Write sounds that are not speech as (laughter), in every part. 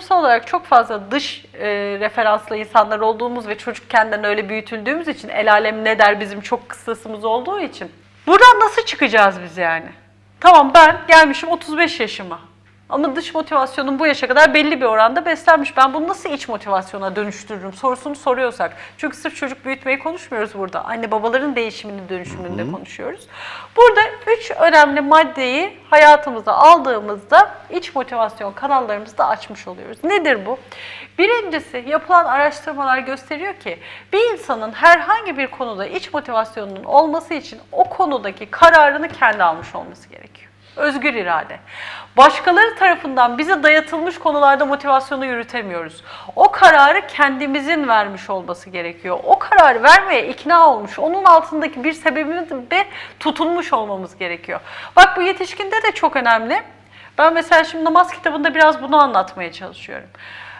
toplumsal olarak çok fazla dış e, referanslı insanlar olduğumuz ve çocukkenden öyle büyütüldüğümüz için el alem ne der bizim çok kıssasımız olduğu için buradan nasıl çıkacağız biz yani? Tamam ben gelmişim 35 yaşıma. Ama dış motivasyonun bu yaşa kadar belli bir oranda beslenmiş. Ben bunu nasıl iç motivasyona dönüştürürüm sorusunu soruyorsak. Çünkü sırf çocuk büyütmeyi konuşmuyoruz burada. Anne babaların değişimini dönüşümünü de konuşuyoruz. Burada üç önemli maddeyi hayatımıza aldığımızda iç motivasyon kanallarımızı da açmış oluyoruz. Nedir bu? Birincisi yapılan araştırmalar gösteriyor ki bir insanın herhangi bir konuda iç motivasyonunun olması için o konudaki kararını kendi almış olması gerekiyor. Özgür irade. Başkaları tarafından bize dayatılmış konularda motivasyonu yürütemiyoruz. O kararı kendimizin vermiş olması gerekiyor. O kararı vermeye ikna olmuş, onun altındaki bir sebebinde tutunmuş olmamız gerekiyor. Bak bu yetişkinde de çok önemli. Ben mesela şimdi namaz kitabında biraz bunu anlatmaya çalışıyorum.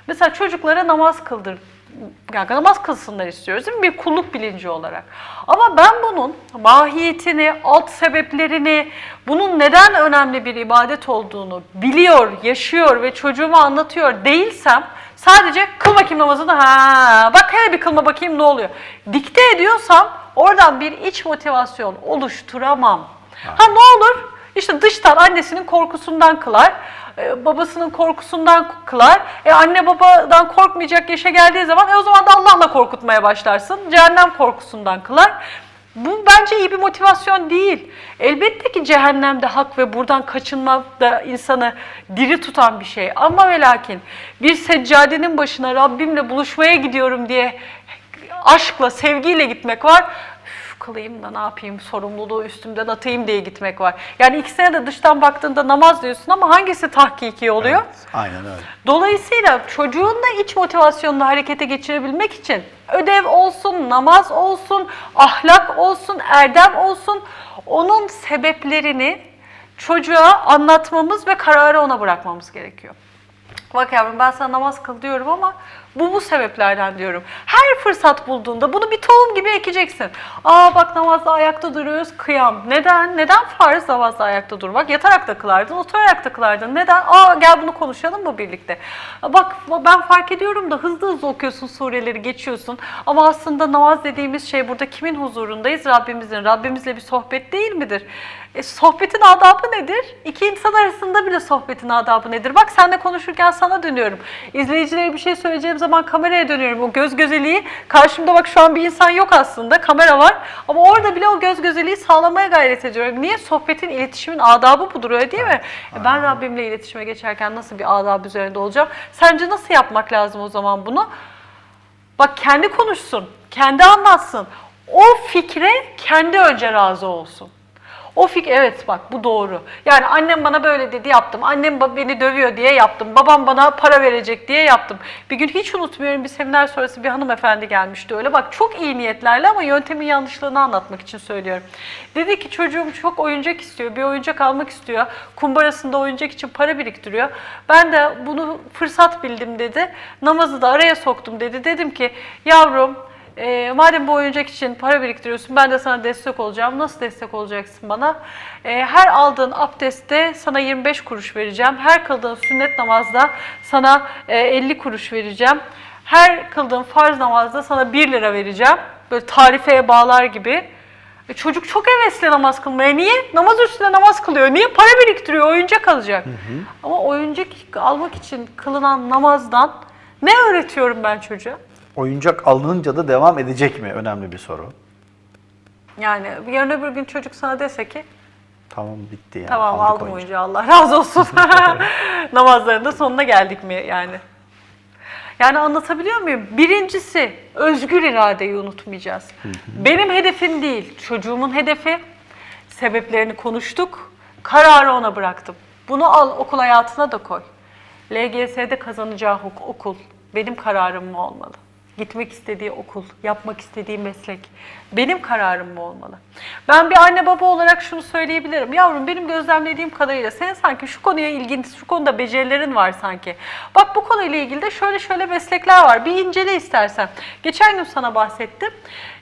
Mesela çocuklara namaz kıldır, yani namaz kılsınlar istiyoruz değil mi? Bir kulluk bilinci olarak. Ama ben bunun mahiyetini, alt sebeplerini, bunun neden önemli bir ibadet olduğunu biliyor, yaşıyor ve çocuğuma anlatıyor değilsem sadece kıl bakayım namazını, ha bak hele bir kılma bakayım ne oluyor. Dikte ediyorsam oradan bir iç motivasyon oluşturamam. Ha ne olur? İşte dıştan annesinin korkusundan kılar, e, babasının korkusundan kılar. E anne babadan korkmayacak yaşa geldiği zaman e o zaman da Allah'la korkutmaya başlarsın. Cehennem korkusundan kılar. Bu bence iyi bir motivasyon değil. Elbette ki cehennemde hak ve buradan kaçınmak da insanı diri tutan bir şey. Ama ve lakin bir seccadenin başına Rabbimle buluşmaya gidiyorum diye aşkla, sevgiyle gitmek var. Üf, kılayım da ne yapayım, sorumluluğu üstümden atayım diye gitmek var. Yani ikisine de dıştan baktığında namaz diyorsun ama hangisi tahkiki oluyor? Evet, aynen öyle. Dolayısıyla çocuğun da iç motivasyonunu harekete geçirebilmek için ödev olsun, namaz olsun, ahlak olsun, erdem olsun onun sebeplerini çocuğa anlatmamız ve kararı ona bırakmamız gerekiyor. Bak yavrum ben sana namaz kıl diyorum ama bu bu sebeplerden diyorum. Her fırsat bulduğunda bunu bir tohum gibi ekeceksin. Aa bak namazda ayakta duruyoruz kıyam. Neden? Neden farz namazda ayakta durmak? Yatarak da kılardın, oturarak da kılardın. Neden? Aa gel bunu konuşalım mı birlikte? Bak ben fark ediyorum da hızlı hızlı okuyorsun sureleri geçiyorsun. Ama aslında namaz dediğimiz şey burada kimin huzurundayız? Rabbimizin. Rabbimizle bir sohbet değil midir? E, sohbetin adabı nedir? İki insan arasında bile sohbetin adabı nedir? Bak seninle konuşurken sana dönüyorum. İzleyicilere bir şey söyleyeceğim zaman kameraya dönüyorum. O göz gözeliği karşımda bak şu an bir insan yok aslında. Kamera var. Ama orada bile o göz gözeliği sağlamaya gayret ediyorum. Niye? Sohbetin, iletişimin adabı budur öyle değil mi? E, ben Rabbimle iletişime geçerken nasıl bir adab üzerinde olacağım? Sence nasıl yapmak lazım o zaman bunu? Bak kendi konuşsun, kendi anlatsın. O fikre kendi önce razı olsun. O fik evet bak bu doğru. Yani annem bana böyle dedi yaptım. Annem beni dövüyor diye yaptım. Babam bana para verecek diye yaptım. Bir gün hiç unutmuyorum bir seminer sonrası bir hanımefendi gelmişti öyle. Bak çok iyi niyetlerle ama yöntemin yanlışlığını anlatmak için söylüyorum. Dedi ki çocuğum çok oyuncak istiyor. Bir oyuncak almak istiyor. Kumbarasında oyuncak için para biriktiriyor. Ben de bunu fırsat bildim dedi. Namazı da araya soktum dedi. Dedim ki yavrum e, madem bu oyuncak için para biriktiriyorsun ben de sana destek olacağım. Nasıl destek olacaksın bana? E, her aldığın abdestte sana 25 kuruş vereceğim. Her kıldığın sünnet namazda sana e, 50 kuruş vereceğim. Her kıldığın farz namazda sana 1 lira vereceğim. Böyle tarifeye bağlar gibi. E, çocuk çok hevesli namaz kılmaya. Niye? Namaz üstüne namaz kılıyor. Niye? Para biriktiriyor, oyuncak alacak. Ama oyuncak almak için kılınan namazdan ne öğretiyorum ben çocuğa? Oyuncak alınınca da devam edecek mi? Önemli bir soru. Yani yarın öbür gün çocuk sana dese ki Tamam bitti yani. tamam aldık aldım oyuncağı. oyuncağı Allah razı olsun. (laughs) (laughs) Namazların da sonuna geldik mi yani? Yani anlatabiliyor muyum? Birincisi özgür iradeyi unutmayacağız. Benim hedefim değil, çocuğumun hedefi. Sebeplerini konuştuk, kararı ona bıraktım. Bunu al okul hayatına da koy. LGS'de kazanacağı huk- okul benim kararım mı olmalı? Gitmek istediği okul, yapmak istediği meslek benim kararım mı olmalı? Ben bir anne baba olarak şunu söyleyebilirim. Yavrum benim gözlemlediğim kadarıyla senin sanki şu konuya ilgin, şu konuda becerilerin var sanki. Bak bu konuyla ilgili de şöyle şöyle meslekler var. Bir incele istersen. Geçen gün sana bahsettim.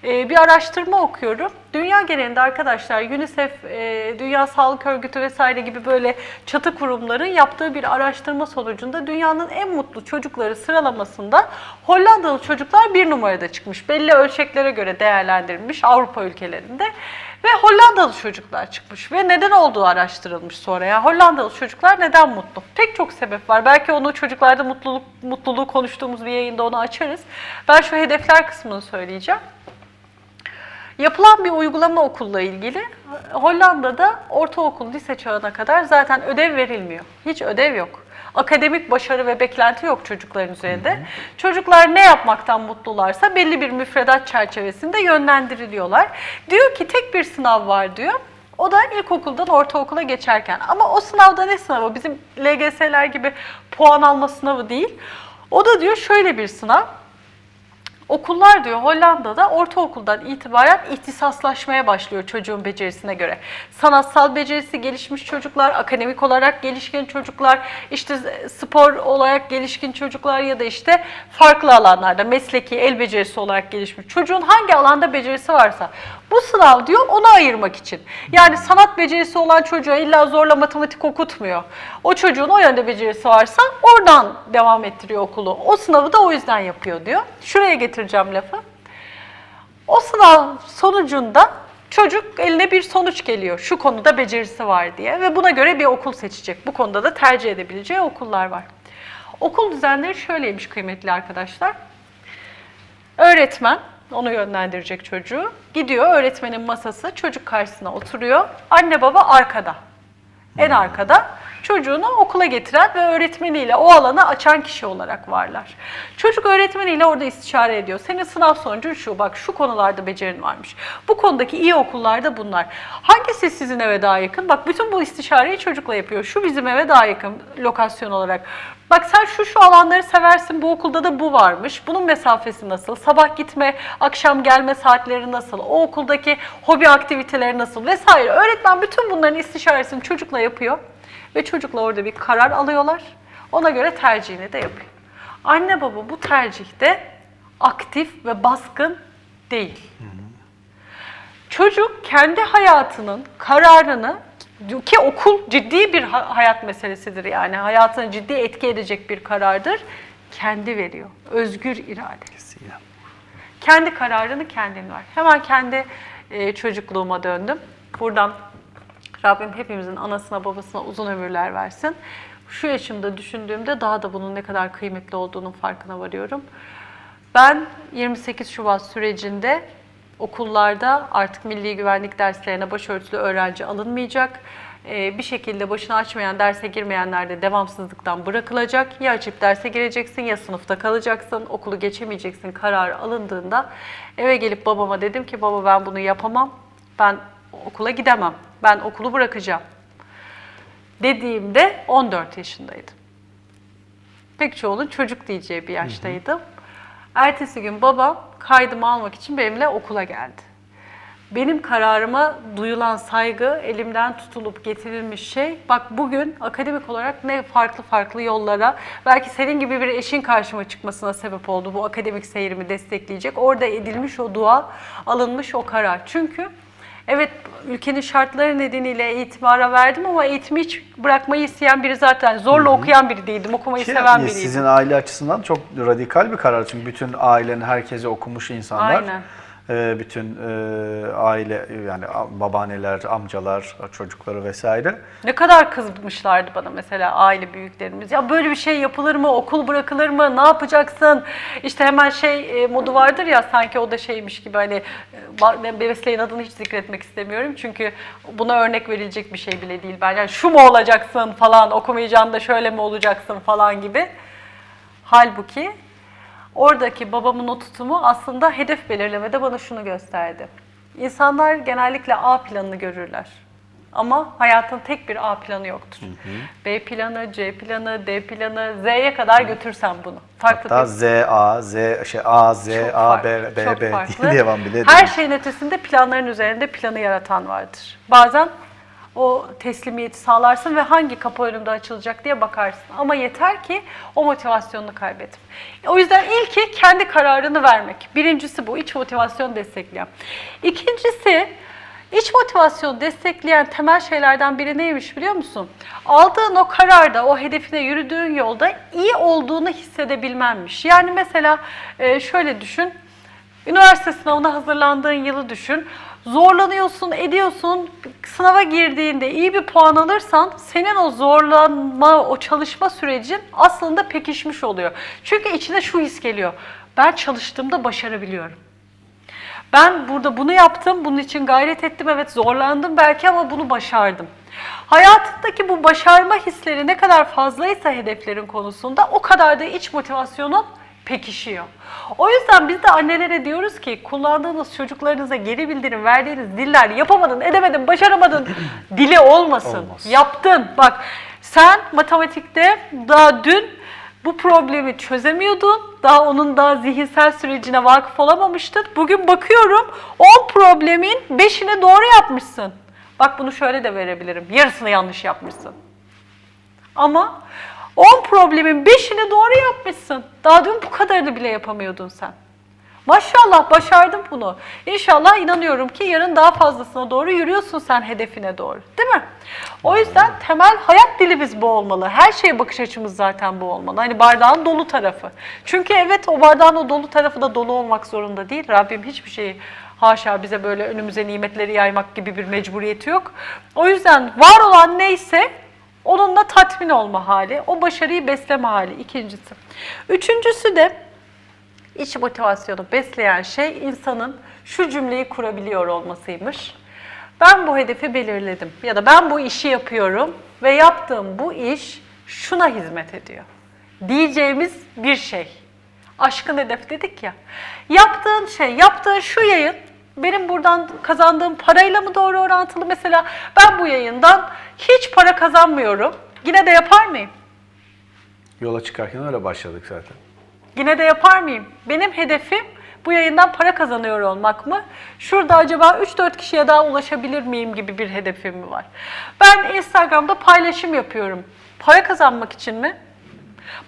Ee, bir araştırma okuyorum. Dünya genelinde arkadaşlar UNICEF, e, Dünya Sağlık Örgütü vesaire gibi böyle çatı kurumların yaptığı bir araştırma sonucunda dünyanın en mutlu çocukları sıralamasında Hollandalı çocuklar bir numarada çıkmış. Belli ölçeklere göre değerlendirilmiş Avrupa ülkelerinde. Ve Hollandalı çocuklar çıkmış ve neden olduğu araştırılmış sonra ya. Hollandalı çocuklar neden mutlu? Pek çok sebep var. Belki onu çocuklarda mutluluk mutluluğu konuştuğumuz bir yayında onu açarız. Ben şu hedefler kısmını söyleyeceğim. Yapılan bir uygulama okulla ilgili Hollanda'da ortaokul, lise çağına kadar zaten ödev verilmiyor. Hiç ödev yok. Akademik başarı ve beklenti yok çocukların üzerinde. Çocuklar ne yapmaktan mutlularsa belli bir müfredat çerçevesinde yönlendiriliyorlar. Diyor ki tek bir sınav var diyor. O da ilkokuldan ortaokula geçerken. Ama o sınavda ne sınavı? Bizim LGS'ler gibi puan alma sınavı değil. O da diyor şöyle bir sınav. Okullar diyor Hollanda'da ortaokuldan itibaren ihtisaslaşmaya başlıyor çocuğun becerisine göre. Sanatsal becerisi gelişmiş çocuklar, akademik olarak gelişkin çocuklar, işte spor olarak gelişkin çocuklar ya da işte farklı alanlarda mesleki el becerisi olarak gelişmiş. Çocuğun hangi alanda becerisi varsa bu sınav diyor onu ayırmak için. Yani sanat becerisi olan çocuğa illa zorla matematik okutmuyor. O çocuğun o yönde becerisi varsa oradan devam ettiriyor okulu. O sınavı da o yüzden yapıyor diyor. Şuraya getireceğim lafı. O sınav sonucunda çocuk eline bir sonuç geliyor. Şu konuda becerisi var diye ve buna göre bir okul seçecek. Bu konuda da tercih edebileceği okullar var. Okul düzenleri şöyleymiş kıymetli arkadaşlar. Öğretmen onu yönlendirecek çocuğu. Gidiyor öğretmenin masası, çocuk karşısına oturuyor. Anne baba arkada. En arkada çocuğunu okula getiren ve öğretmeniyle o alanı açan kişi olarak varlar. Çocuk öğretmeniyle orada istişare ediyor. Senin sınav sonucun şu, bak şu konularda becerin varmış. Bu konudaki iyi okullarda bunlar. Hangisi sizin eve daha yakın? Bak bütün bu istişareyi çocukla yapıyor. Şu bizim eve daha yakın lokasyon olarak. Bak sen şu şu alanları seversin, bu okulda da bu varmış. Bunun mesafesi nasıl? Sabah gitme, akşam gelme saatleri nasıl? O okuldaki hobi aktiviteleri nasıl? Vesaire. Öğretmen bütün bunların istişaresini çocukla yapıyor. Ve çocukla orada bir karar alıyorlar. Ona göre tercihini de yapıyor. Anne baba bu tercihte aktif ve baskın değil. Çocuk kendi hayatının kararını ki okul ciddi bir ha- hayat meselesidir yani hayatını ciddi etki edecek bir karardır. Kendi veriyor. Özgür irade. Kesinlikle. Kendi kararını kendin ver. Hemen kendi e, çocukluğuma döndüm. Buradan Rabbim hepimizin anasına babasına uzun ömürler versin. Şu yaşımda düşündüğümde daha da bunun ne kadar kıymetli olduğunun farkına varıyorum. Ben 28 Şubat sürecinde okullarda artık milli güvenlik derslerine başörtülü öğrenci alınmayacak. Ee, bir şekilde başını açmayan, derse girmeyenler de devamsızlıktan bırakılacak. Ya açıp derse gireceksin ya sınıfta kalacaksın, okulu geçemeyeceksin kararı alındığında eve gelip babama dedim ki baba ben bunu yapamam, ben okula gidemem, ben okulu bırakacağım. Dediğimde 14 yaşındaydım pek çoğunun çocuk diyeceği bir yaştaydım. Ertesi gün babam kaydımı almak için benimle okula geldi. Benim kararıma duyulan saygı, elimden tutulup getirilmiş şey, bak bugün akademik olarak ne farklı farklı yollara, belki senin gibi bir eşin karşıma çıkmasına sebep oldu bu akademik seyrimi destekleyecek. Orada edilmiş o dua, alınmış o karar. Çünkü Evet ülkenin şartları nedeniyle eğitime ara verdim ama eğitimi hiç bırakmayı isteyen biri zaten. Zorla okuyan biri değildim, okumayı Ki seven biriydim. sizin aile açısından çok radikal bir karar. Çünkü bütün ailenin herkesi okumuş insanlar. Aynen. E, bütün e, aile yani babaanneler, amcalar, çocukları vesaire. Ne kadar kızmışlardı bana mesela aile büyüklerimiz. Ya böyle bir şey yapılır mı? Okul bırakılır mı? Ne yapacaksın? İşte hemen şey e, modu vardır ya sanki o da şeymiş gibi hani e, ben mesleğin adını hiç zikretmek istemiyorum. Çünkü buna örnek verilecek bir şey bile değil. Ben yani şu mu olacaksın falan okumayacaksın da şöyle mi olacaksın falan gibi. Halbuki oradaki babamın o tutumu aslında hedef belirlemede bana şunu gösterdi. İnsanlar genellikle A planını görürler. Ama hayatın tek bir A planı yoktur. B planı, C planı, D planı, Z'ye kadar götürsen bunu. Farklı Hatta Z, A, Z, şey A, Z, çok A, farklı, B, B, B diye devam bile Her şeyin ötesinde planların üzerinde planı yaratan vardır. Bazen o teslimiyeti sağlarsın ve hangi kapı önümde açılacak diye bakarsın. Ama yeter ki o motivasyonunu kaybetme. O yüzden ilki kendi kararını vermek. Birincisi bu iç motivasyon destekleyen. İkincisi iç motivasyon destekleyen temel şeylerden biri neymiş biliyor musun? Aldığın o kararda, o hedefine yürüdüğün yolda iyi olduğunu hissedebilmenmiş. Yani mesela e, şöyle düşün. Üniversite sınavına hazırlandığın yılı düşün. Zorlanıyorsun, ediyorsun. Sınava girdiğinde iyi bir puan alırsan senin o zorlanma, o çalışma sürecin aslında pekişmiş oluyor. Çünkü içine şu his geliyor. Ben çalıştığımda başarabiliyorum. Ben burada bunu yaptım, bunun için gayret ettim. Evet zorlandım belki ama bunu başardım. Hayatındaki bu başarma hisleri ne kadar fazlaysa hedeflerin konusunda o kadar da iç motivasyonun pekişiyor. O yüzden biz de annelere diyoruz ki kullandığınız çocuklarınıza geri bildirim verdiğiniz diller yapamadın, edemedin, başaramadın dili olmasın. Olmaz. Yaptın. Bak sen matematikte daha dün bu problemi çözemiyordun. Daha onun daha zihinsel sürecine vakıf olamamıştın. Bugün bakıyorum 10 problemin 5'ini doğru yapmışsın. Bak bunu şöyle de verebilirim. Yarısını yanlış yapmışsın. Ama 10 problemin 5'ini doğru yapmışsın. Daha dün bu kadarını bile yapamıyordun sen. Maşallah başardın bunu. İnşallah inanıyorum ki yarın daha fazlasına doğru yürüyorsun sen hedefine doğru. Değil mi? O yüzden temel hayat dilimiz bu olmalı. Her şeye bakış açımız zaten bu olmalı. Hani bardağın dolu tarafı. Çünkü evet o bardağın o dolu tarafı da dolu olmak zorunda değil. Rabbim hiçbir şeyi haşa bize böyle önümüze nimetleri yaymak gibi bir mecburiyeti yok. O yüzden var olan neyse onunla tatmin olma hali, o başarıyı besleme hali ikincisi. Üçüncüsü de İç motivasyonu besleyen şey insanın şu cümleyi kurabiliyor olmasıymış. Ben bu hedefi belirledim ya da ben bu işi yapıyorum ve yaptığım bu iş şuna hizmet ediyor. Diyeceğimiz bir şey. Aşkın hedef dedik ya. Yaptığın şey, yaptığın şu yayın benim buradan kazandığım parayla mı doğru orantılı? Mesela ben bu yayından hiç para kazanmıyorum. Yine de yapar mıyım? Yola çıkarken öyle başladık zaten. Yine de yapar mıyım? Benim hedefim bu yayından para kazanıyor olmak mı? Şurada acaba 3-4 kişiye daha ulaşabilir miyim gibi bir hedefim mi var? Ben Instagram'da paylaşım yapıyorum. Para kazanmak için mi?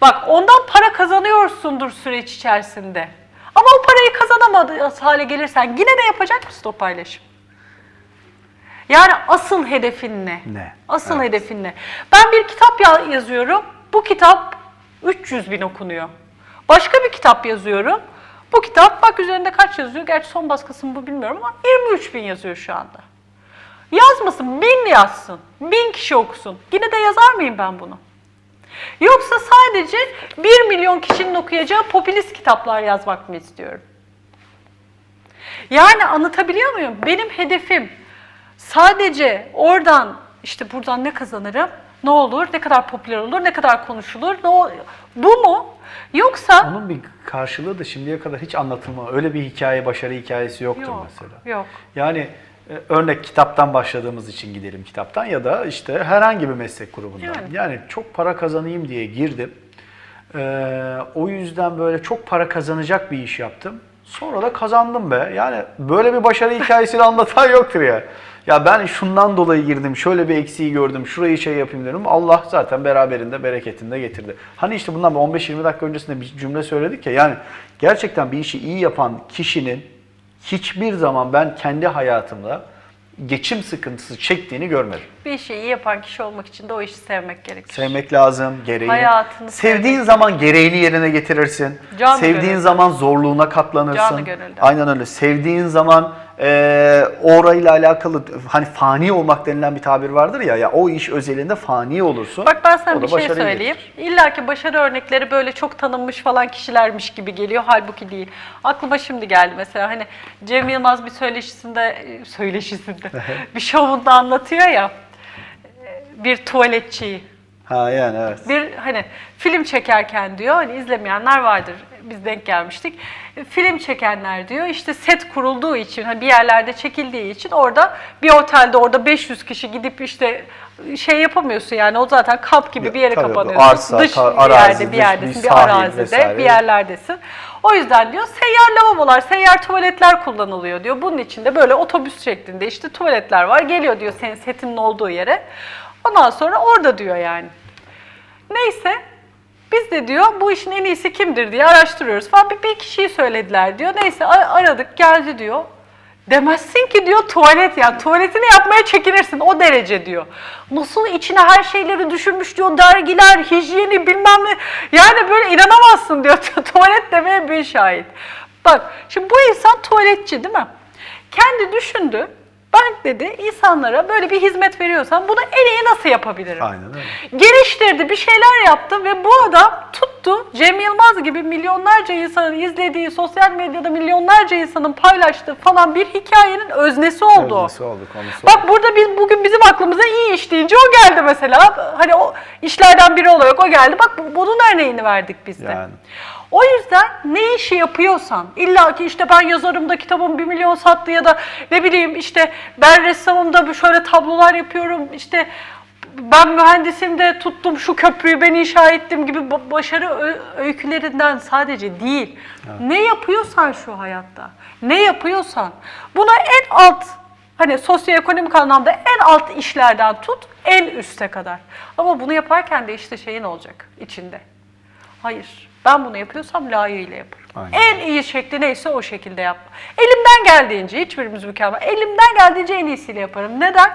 Bak ondan para kazanıyorsundur süreç içerisinde. Ama o parayı kazanamadığı hale gelirsen yine de yapacak mısın o paylaşım? Yani asıl hedefin ne? Ne? Asıl Evet. hedefin ne? Ben bir kitap ya- yazıyorum. Bu kitap 300 bin okunuyor. Başka bir kitap yazıyorum. Bu kitap bak üzerinde kaç yazıyor? Gerçi son baskısını bu bilmiyorum ama 23 bin yazıyor şu anda. Yazmasın, bin yazsın. Bin kişi okusun. Yine de yazar mıyım ben bunu? Yoksa sadece 1 milyon kişinin okuyacağı popülist kitaplar yazmak mı istiyorum? Yani anlatabiliyor muyum? Benim hedefim sadece oradan işte buradan ne kazanırım, ne olur, ne kadar popüler olur, ne kadar konuşulur, ne o- bu mu? Yoksa Onun bir karşılığı da şimdiye kadar hiç anlatılma. Öyle bir hikaye, başarı hikayesi yoktur yok, mesela. yok. Yani örnek kitaptan başladığımız için gidelim kitaptan ya da işte herhangi bir meslek grubundan. Yani. Yani, çok para kazanayım diye girdim. Ee, o yüzden böyle çok para kazanacak bir iş yaptım. Sonra da kazandım be. Yani böyle bir başarı (laughs) hikayesini anlatan yoktur ya. Ya ben şundan dolayı girdim, şöyle bir eksiği gördüm, şurayı şey yapayım dedim. Allah zaten beraberinde bereketini de getirdi. Hani işte bundan bir 15-20 dakika öncesinde bir cümle söyledik ya. Yani gerçekten bir işi iyi yapan kişinin hiçbir zaman ben kendi hayatımda geçim sıkıntısı çektiğini görmedim. Bir işi iyi yapan kişi olmak için de o işi sevmek gerekir. Sevmek lazım, gereğini. Hayatını Sevdiğin sevmek zaman gereğini yerine getirirsin. Canı Sevdiğin gönülden. zaman zorluğuna katlanırsın. Canı gönülden. Aynen öyle. Sevdiğin zaman e, orayla alakalı hani fani olmak denilen bir tabir vardır ya. Ya o iş özelinde fani olursun. Bak ben sana bir şey söyleyeyim. getirir. İlla ki başarı örnekleri böyle çok tanınmış falan kişilermiş gibi geliyor. Halbuki değil. Aklıma şimdi geldi mesela hani Cem Yılmaz bir söyleşisinde, söyleşisinde (laughs) bir şovunda anlatıyor ya bir tuvaletçiyi. Ha yani evet. Bir hani film çekerken diyor hani izlemeyenler vardır biz denk gelmiştik. Film çekenler diyor işte set kurulduğu için hani bir yerlerde çekildiği için orada bir otelde orada 500 kişi gidip işte şey yapamıyorsun yani o zaten kamp gibi bir yere Tabii, kapanıyorsun. arsa, dış ta- bir arazi, yerde bir yerdesin bir bir, arazide vesaire. bir yerlerdesin. O yüzden diyor seyyar lavabolar, seyyar tuvaletler kullanılıyor diyor. Bunun içinde böyle otobüs şeklinde işte tuvaletler var. Geliyor diyor senin setinin olduğu yere. Ondan sonra orada diyor yani. Neyse biz de diyor bu işin en iyisi kimdir diye araştırıyoruz falan. Bir, bir kişiyi söylediler diyor. Neyse aradık geldi diyor. Demezsin ki diyor tuvalet ya tuvaletini yapmaya çekinirsin o derece diyor. Nasıl içine her şeyleri düşünmüş diyor dergiler, hijyeni bilmem ne. Yani böyle inanamazsın diyor (laughs) tuvalet demeye bir şahit. Bak şimdi bu insan tuvaletçi değil mi? Kendi düşündü. Ben dedi insanlara böyle bir hizmet veriyorsam bunu en iyi nasıl yapabilirim? Aynen öyle. geliştirdi, bir şeyler yaptı ve bu adam tuttu Cem Yılmaz gibi milyonlarca insanın izlediği, sosyal medyada milyonlarca insanın paylaştığı falan bir hikayenin öznesi oldu. Öznesi oldu, konusu Bak burada biz bugün bizim aklımıza iyi iş deyince o geldi mesela. Hani o işlerden biri olarak o geldi. Bak bu- bunun örneğini verdik biz de. Yani. O yüzden ne işi yapıyorsan, illa ki işte ben yazarım da kitabım bir milyon sattı ya da ne bileyim işte ben ressamım da şöyle tablolar yapıyorum, işte ben mühendisim de tuttum şu köprüyü ben inşa ettim gibi ba- başarı öykülerinden sadece değil. Ne yapıyorsan şu hayatta, ne yapıyorsan buna en alt Hani sosyoekonomik anlamda en alt işlerden tut en üste kadar. Ama bunu yaparken de işte şeyin olacak içinde. Hayır. Ben bunu yapıyorsam layığıyla yaparım. Aynen. En iyi şekli neyse o şekilde yap. Elimden geldiğince, hiçbirimiz mükemmel. Elimden geldiğince en iyisiyle yaparım. Neden?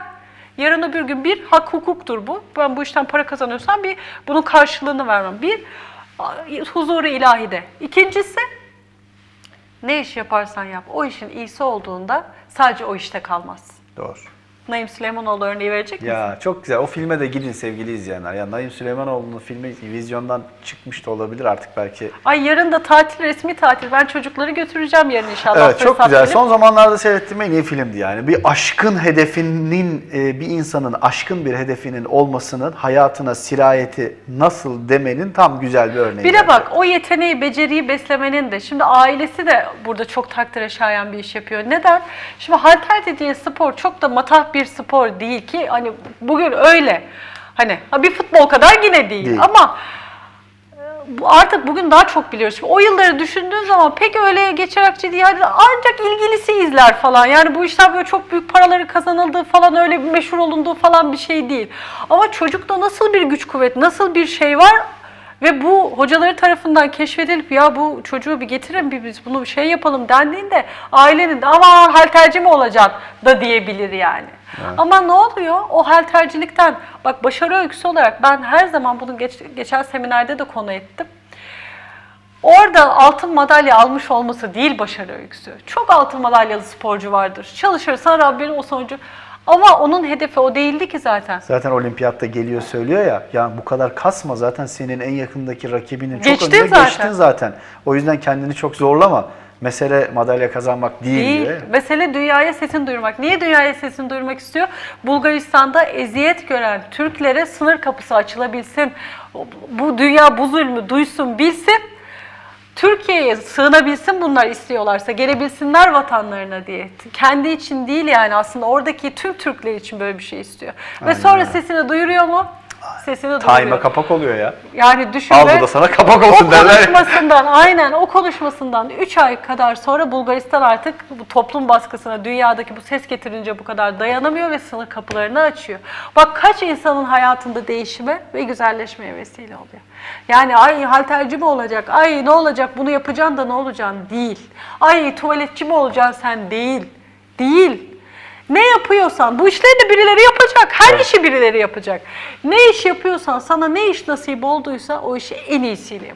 Yarın öbür gün bir hak hukuktur bu. Ben bu işten para kazanıyorsam bir bunun karşılığını vermem. Bir huzuru ilahide. İkincisi ne iş yaparsan yap. O işin iyisi olduğunda sadece o işte kalmaz. Doğru. Naim Süleymanoğlu örneği verecek misin? Ya çok güzel. O filme de gidin sevgili izleyenler. Ya Naim Süleymanoğlu'nun filmi vizyondan çıkmış da olabilir artık belki. Ay yarın da tatil, resmi tatil. Ben çocukları götüreceğim yarın inşallah. Evet çok güzel. bilip. Son zamanlarda seyrettiğim en iyi filmdi yani. Bir aşkın hedefinin, e, bir insanın aşkın bir hedefinin olmasının hayatına sirayeti nasıl demenin tam güzel bir örneği. Bir de bak o yeteneği, beceriyi beslemenin de şimdi ailesi de burada çok takdire şayan bir iş yapıyor. Neden? Şimdi halter dediğin spor çok da matah bir spor değil ki hani bugün öyle. Hani ha bir futbol kadar yine değil, Değil. ama e, artık bugün daha çok biliyoruz. Şimdi o yılları düşündüğün zaman pek öyle geçerakçı değil. Yani ancak ilgilisi izler falan. Yani bu işten böyle çok büyük paraları kazanıldığı falan öyle bir meşhur olunduğu falan bir şey değil. Ama çocukta nasıl bir güç kuvvet, nasıl bir şey var ve bu hocaları tarafından keşfedilip ya bu çocuğu bir getirin bir biz bunu bir şey yapalım dendiğinde ailenin aman halterci mi olacaksın da diyebilir yani. Ama ne oluyor? O haltercilikten bak başarı öyküsü olarak ben her zaman bunu geç- geçen seminerde de konu ettim. Orada altın madalya almış olması değil başarı öyküsü. Çok altın madalyalı sporcu vardır. Çalışırsan Rabbin o sonucu ama onun hedefi o değildi ki zaten. Zaten olimpiyatta geliyor söylüyor ya, ya bu kadar kasma zaten senin en yakındaki rakibinin çok Geçtin önünde zaten. geçtin zaten. O yüzden kendini çok zorlama. Mesele madalya kazanmak değil, Değil. ya. Mesele dünyaya sesini duyurmak. Niye dünyaya sesini duyurmak istiyor? Bulgaristan'da eziyet gören Türklere sınır kapısı açılabilsin. Bu dünya bu zulmü duysun, bilsin. Türkiye'ye sığınabilsin bunlar istiyorlarsa, gelebilsinler vatanlarına diye. Kendi için değil yani aslında oradaki tüm Türkler için böyle bir şey istiyor. Ve Aynen sonra öyle. sesini duyuruyor mu? Sesini Time'a duyuruyor. kapak oluyor ya. Yani düşün Al bu da sana kapak o olsun derler. ya. konuşmasından aynen o konuşmasından 3 ay kadar sonra Bulgaristan artık bu toplum baskısına dünyadaki bu ses getirince bu kadar dayanamıyor ve sınır kapılarını açıyor. Bak kaç insanın hayatında değişime ve güzelleşmeye vesile oluyor. Yani ay halterci mi olacak, ay ne olacak bunu yapacaksın da ne olacaksın değil. Ay tuvaletçi mi olacaksın sen değil. Değil. Ne yapıyorsan, bu işleri de birileri yapacak. Her işi birileri yapacak. Ne iş yapıyorsan, sana ne iş nasip olduysa o işi en iyisiyle yap.